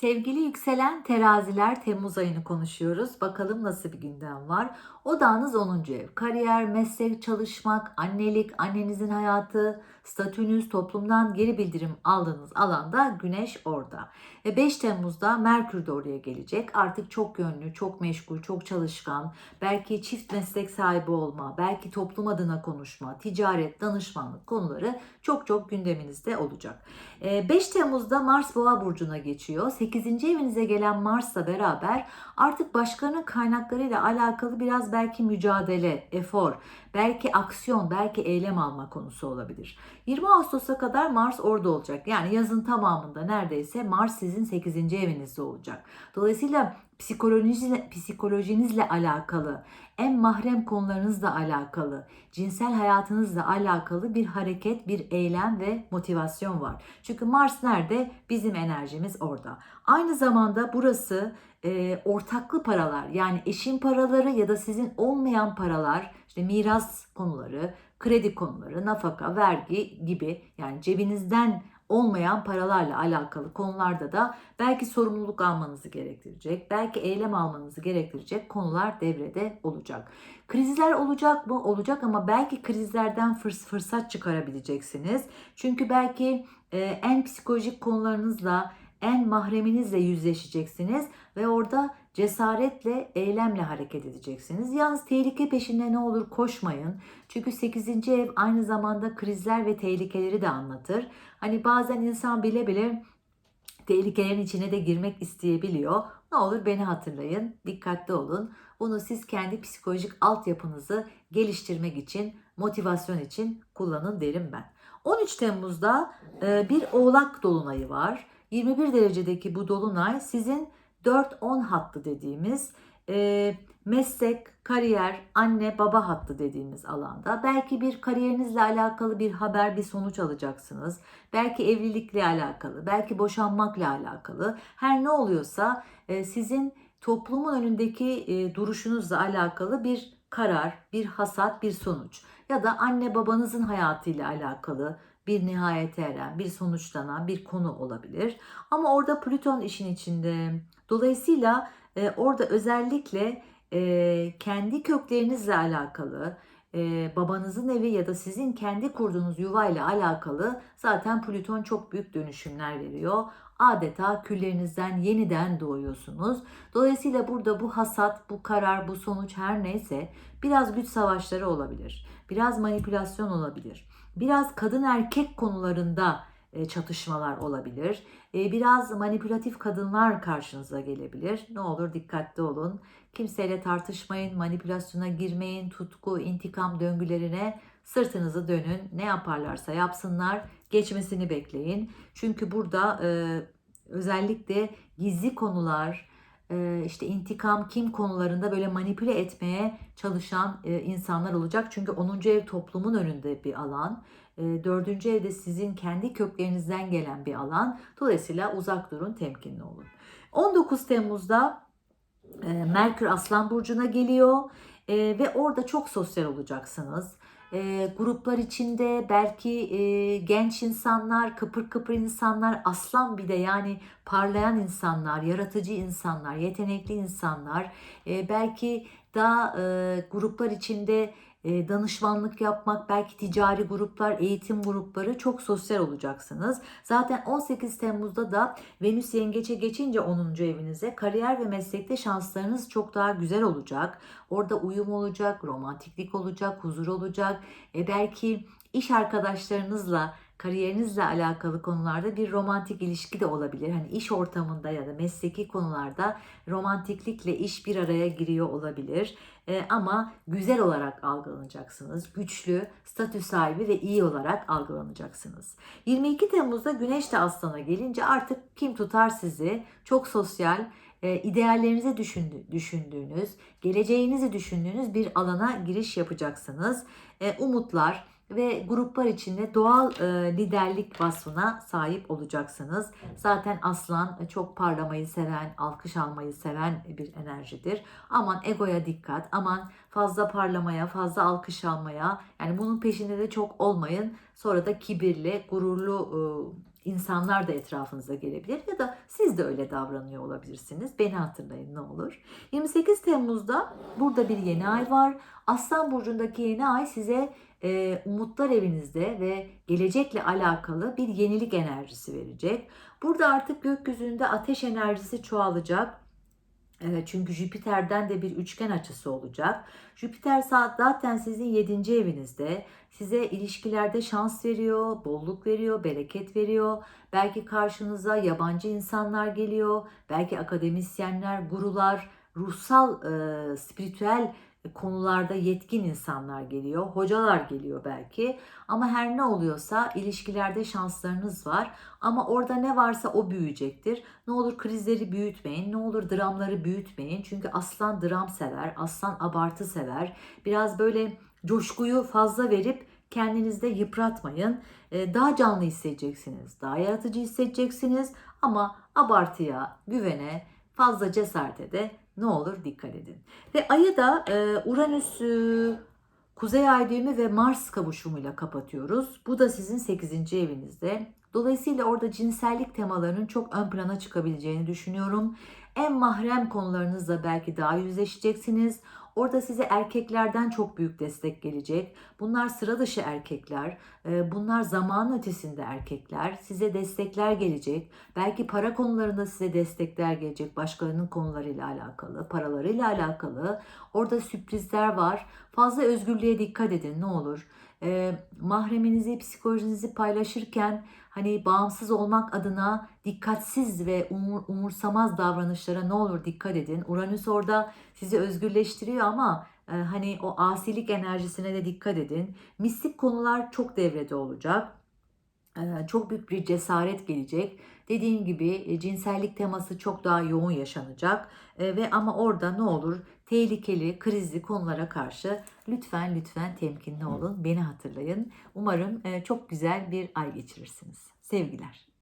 Sevgili yükselen teraziler Temmuz ayını konuşuyoruz. Bakalım nasıl bir gündem var. Odağınız 10. ev. Kariyer, meslek, çalışmak, annelik, annenizin hayatı, statünüz, toplumdan geri bildirim aldığınız alanda güneş orada. Ve 5 Temmuz'da Merkür de oraya gelecek. Artık çok yönlü, çok meşgul, çok çalışkan, belki çift meslek sahibi olma, belki toplum adına konuşma, ticaret, danışmanlık konuları çok çok gündeminizde olacak. 5 Temmuz'da Mars Boğa burcuna geçiyor. 8. evinize gelen Mars'la beraber artık başkalarının kaynaklarıyla alakalı biraz belki mücadele, efor, belki aksiyon, belki eylem alma konusu olabilir. 20 Ağustos'a kadar Mars orada olacak. Yani yazın tamamında neredeyse Mars sizin 8. evinizde olacak. Dolayısıyla psikolojinizle, psikolojinizle alakalı, en mahrem konularınızla alakalı, cinsel hayatınızla alakalı bir hareket, bir eylem ve motivasyon var. Çünkü Mars nerede? Bizim enerjimiz orada. Aynı zamanda burası e, ortaklı paralar yani eşin paraları ya da sizin olmayan paralar, işte miras konuları, kredi konuları, nafaka, vergi gibi yani cebinizden olmayan paralarla alakalı konularda da belki sorumluluk almanızı gerektirecek, belki eylem almanızı gerektirecek konular devrede olacak. Krizler olacak mı? Olacak ama belki krizlerden fırs fırsat çıkarabileceksiniz. Çünkü belki e, en psikolojik konularınızla, en mahreminizle yüzleşeceksiniz ve orada cesaretle, eylemle hareket edeceksiniz. Yalnız tehlike peşinde ne olur koşmayın. Çünkü 8. ev aynı zamanda krizler ve tehlikeleri de anlatır. Hani bazen insan bile bile tehlikelerin içine de girmek isteyebiliyor. Ne olur beni hatırlayın, dikkatli olun. Bunu siz kendi psikolojik altyapınızı geliştirmek için, motivasyon için kullanın derim ben. 13 Temmuz'da bir oğlak dolunayı var. 21 derecedeki bu dolunay sizin 4-10 hattı dediğimiz e, meslek, kariyer, anne, baba hattı dediğimiz alanda. Belki bir kariyerinizle alakalı bir haber, bir sonuç alacaksınız. Belki evlilikle alakalı, belki boşanmakla alakalı. Her ne oluyorsa e, sizin toplumun önündeki e, duruşunuzla alakalı bir karar, bir hasat, bir sonuç. Ya da anne babanızın hayatıyla alakalı bir nihayete eren, bir sonuçlanan bir konu olabilir. Ama orada Plüton işin içinde. Dolayısıyla e, orada özellikle e, kendi köklerinizle alakalı, e, babanızın evi ya da sizin kendi kurduğunuz yuvayla alakalı zaten Plüton çok büyük dönüşümler veriyor. Adeta küllerinizden yeniden doğuyorsunuz. Dolayısıyla burada bu hasat, bu karar, bu sonuç her neyse biraz güç savaşları olabilir. Biraz manipülasyon olabilir. Biraz kadın erkek konularında e, çatışmalar olabilir. E, biraz manipülatif kadınlar karşınıza gelebilir. Ne olur dikkatli olun. Kimseyle tartışmayın, manipülasyona girmeyin, tutku, intikam döngülerine sırtınızı dönün. Ne yaparlarsa yapsınlar, geçmesini bekleyin. Çünkü burada e, özellikle gizli konular, işte intikam, kim konularında böyle manipüle etmeye çalışan insanlar olacak. Çünkü 10. ev toplumun önünde bir alan. Dördüncü evde sizin kendi köklerinizden gelen bir alan. Dolayısıyla uzak durun, temkinli olun. 19 Temmuz'da Merkür Aslan Burcu'na geliyor ve orada çok sosyal olacaksınız. E, gruplar içinde belki e, genç insanlar, kıpır kıpır insanlar, aslan bir de yani parlayan insanlar, yaratıcı insanlar, yetenekli insanlar, e, belki daha e, gruplar içinde danışmanlık yapmak, belki ticari gruplar, eğitim grupları çok sosyal olacaksınız. Zaten 18 Temmuz'da da Venüs yengeçe geçince 10. evinize kariyer ve meslekte şanslarınız çok daha güzel olacak. Orada uyum olacak, romantiklik olacak, huzur olacak. E belki iş arkadaşlarınızla kariyerinizle alakalı konularda bir romantik ilişki de olabilir. Hani iş ortamında ya da mesleki konularda romantiklikle iş bir araya giriyor olabilir. Ee, ama güzel olarak algılanacaksınız. Güçlü, statü sahibi ve iyi olarak algılanacaksınız. 22 Temmuz'da Güneş de Aslan'a gelince artık kim tutar sizi? Çok sosyal, e, ideallerinizi düşündü, düşündüğünüz, geleceğinizi düşündüğünüz bir alana giriş yapacaksınız. E, umutlar, ve gruplar içinde doğal e, liderlik vasfına sahip olacaksınız. Zaten aslan e, çok parlamayı seven, alkış almayı seven bir enerjidir. Aman egoya dikkat, aman fazla parlamaya, fazla alkış almaya, yani bunun peşinde de çok olmayın. Sonra da kibirli, gururlu e, insanlar da etrafınıza gelebilir ya da siz de öyle davranıyor olabilirsiniz. Beni hatırlayın ne olur. 28 Temmuz'da burada bir yeni ay var. Aslan burcundaki yeni ay size e, umutlar evinizde ve gelecekle alakalı bir yenilik enerjisi verecek. Burada artık gökyüzünde ateş enerjisi çoğalacak. Çünkü Jüpiter'den de bir üçgen açısı olacak. Jüpiter saat zaten sizin 7. evinizde. Size ilişkilerde şans veriyor, bolluk veriyor, bereket veriyor. Belki karşınıza yabancı insanlar geliyor. Belki akademisyenler, gurular, ruhsal, e, spiritüel konularda yetkin insanlar geliyor. Hocalar geliyor belki. Ama her ne oluyorsa ilişkilerde şanslarınız var. Ama orada ne varsa o büyüyecektir. Ne olur krizleri büyütmeyin. Ne olur dramları büyütmeyin. Çünkü aslan dram sever. Aslan abartı sever. Biraz böyle coşkuyu fazla verip kendinizde yıpratmayın. Ee, Daha canlı hissedeceksiniz. Daha yaratıcı hissedeceksiniz. Ama abartıya, güvene, fazla cesarete de ne olur dikkat edin. Ve ayı da e, Uranüs, e, Kuzey Ay düğümü ve Mars kavuşumuyla kapatıyoruz. Bu da sizin 8. evinizde. Dolayısıyla orada cinsellik temalarının çok ön plana çıkabileceğini düşünüyorum. En mahrem konularınızla belki daha yüzleşeceksiniz. Orada size erkeklerden çok büyük destek gelecek. Bunlar sıra dışı erkekler. e, Bunlar zaman ötesinde erkekler. Size destekler gelecek. Belki para konularında size destekler gelecek. Başkalarının konularıyla alakalı, paralarıyla alakalı. Orada sürprizler var. Fazla özgürlüğe dikkat edin ne olur. E, mahreminizi, psikolojinizi paylaşırken hani bağımsız olmak adına dikkatsiz ve umur, umursamaz davranışlara ne olur dikkat edin. Uranüs orada sizi özgürleştiriyor ama e, hani o asilik enerjisine de dikkat edin. Mistik konular çok devrede olacak. E, çok büyük bir cesaret gelecek. Dediğim gibi e, cinsellik teması çok daha yoğun yaşanacak. E, ve ama orada ne olur tehlikeli, krizli konulara karşı lütfen lütfen temkinli olun. Beni hatırlayın. Umarım çok güzel bir ay geçirirsiniz. Sevgiler.